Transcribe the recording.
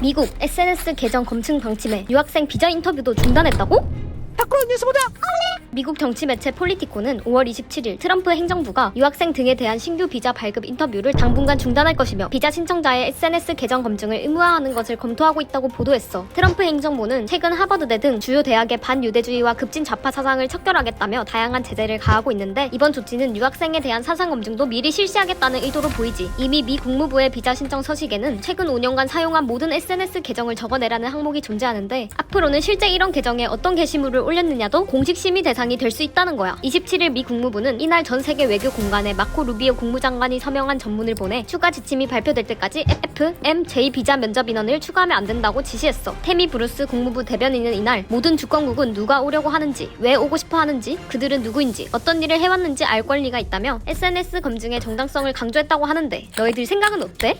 미국 SNS 계정 검증 방침에 유학생 비자 인터뷰도 중단했다고? 밖으로 뉴스 보자. 미국 정치 매체 폴리티코는 5월 27일 트럼프 행정부가 유학생 등에 대한 신규 비자 발급 인터뷰를 당분간 중단할 것이며 비자 신청자의 SNS 계정 검증을 의무화하는 것을 검토하고 있다고 보도했어. 트럼프 행정부는 최근 하버드대 등 주요 대학의 반유대주의와 급진 좌파 사상을 척결하겠다며 다양한 제재를 가하고 있는데 이번 조치는 유학생에 대한 사상 검증도 미리 실시하겠다는 의도로 보이지. 이미 미 국무부의 비자 신청 서식에는 최근 5년간 사용한 모든 SNS 계정을 적어내라는 항목이 존재하는데 앞으로는 실제 이런 계정에 어떤 게시물을 올렸느냐도 공식 심의 대상이 될 수 있다는 거야. 27일 미 국무부는 이날 전 세계 외교 공간에 마코 루비오 국무장관이 서명한 전문을 보내 추가 지침이 발표될 때까지 F, M, J 비자 면접 인원을 추가하면 안 된다고 지시했어. 테미 브루스 국무부 대변인은 이날 모든 주권국은 누가 오려고 하는지, 왜 오고 싶어 하는지, 그들은 누구인지, 어떤 일을 해왔는지 알 권리가 있다며 SNS 검증의 정당성을 강조했다고 하는데 너희들 생각은 어때?